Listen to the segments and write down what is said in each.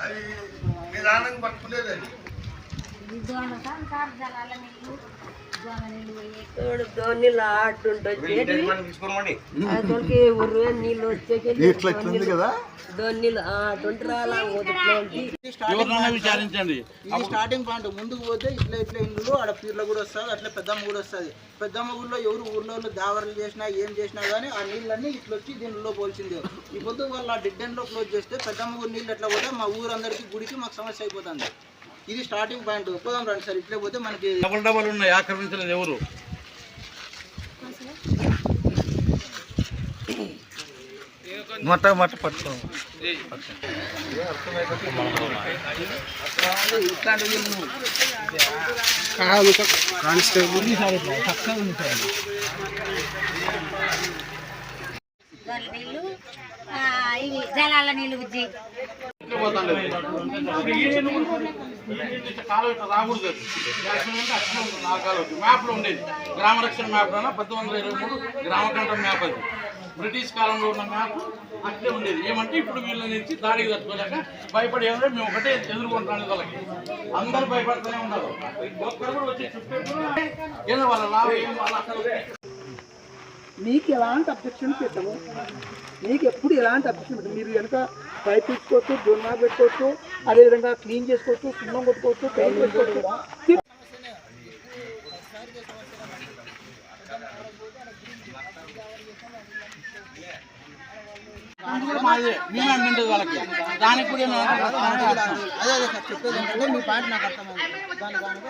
అది నిదానంగా పట్టుకునేది విచారించండి ఇది స్టార్టింగ్ పాయింట్ ముందుకు పోతే ఇట్లా ఇట్లా ఇండ్లు ఆడ పీర్ల కూడా వస్తుంది అట్లా పెద్దమ్మ కూడా వస్తుంది పెద్దమ్మ ఊళ్ళో ఎవరు ఊర్లో దావరలు చేసినా ఏం చేసినా కానీ ఆ నీళ్ళన్నీ ఇట్లా వచ్చి దీనిలో పోల్చింది ఈ పొద్దు వాళ్ళు ఆ డెడ్ క్లోజ్ చేస్తే పెద్దమ్మ ఊరు నీళ్ళు ఎట్లా పోతే మా ఊరందరికీ గుడికి మాకు సమస్య అయిపోతుంది. ఇది స్టార్టింగ్ పాయింట్ పోదాం రండి సార్ ఇట్లే పోతే మనకి డబల్ డబల్ ఉన్నాయి ఆక్రమించలేదు ఎవరు? మట్ట మట్ట పట్టుకో. దోణ నీళ్ళు ఆ, ఇవి జలాల నీళ్ళు బుజ్జి కాలం ఇట్లా రాకూడదు అది. యాక్చువల్ ఉంటుంది, ఆ మ్యాప్లో ఉండేది గ్రామ రక్షణ మ్యాప్ అయినా పంతొమ్మిది వందల ఇరవై మూడు గ్రామ కంట్రోల్ మ్యాప్ అది బ్రిటిష్ కాలంలో ఉన్న మ్యాప్ అట్లే ఉండేది ఏమంటే ఇప్పుడు వీళ్ళ నుంచి దాడికి తట్టుకోలేక భయపడి ఏమంటే మేము ఒకటే ఎదుర్కొంటాను వాళ్ళకి అందరూ భయపడుతూనే ఉన్నారు ఒక్కరు కూడా వచ్చి చుట్టూ ఏదో వాళ్ళ లాభం ఏం వాళ్ళ అక్కడ మీకు ఎలాంటి అబ్జెక్షన్ పెట్టము మీకు ఎప్పుడు ఎలాంటి అబ్జెక్షన్ పెట్టము మీరు కనుక పైప్ పెట్టుకోవచ్చు జొన్న పెట్టుకోవచ్చు అదేవిధంగా క్లీన్ చేసుకోవచ్చు సున్నం కొట్టుకోవచ్చు పెయింట్ పెట్టుకోవచ్చు అది కూడా మాదే. మేమే అమ్మిండేది వాళ్ళకి. దానికి కూడా ఏమైనా అదే అదే సార్ చెప్పేది ఏంటంటే మీ పాయింట్ నాకు అర్థమైంది. దాని కానుక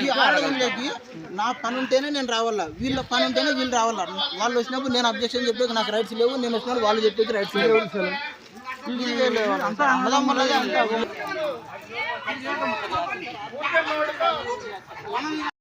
ఈ ఆడవాళ్ళకి నా పని ఉంటేనే నేను రావాలా? వీళ్ళ పని ఉంటేనే వీళ్ళు రావాలా? వాళ్ళు వచ్చినప్పుడు నేను అబ్జెక్షన్ చెప్పేది నాకు రైట్స్ లేవు నేను వచ్చినప్పుడు వాళ్ళు చెప్పేది రైట్స్ లేవు. అంతా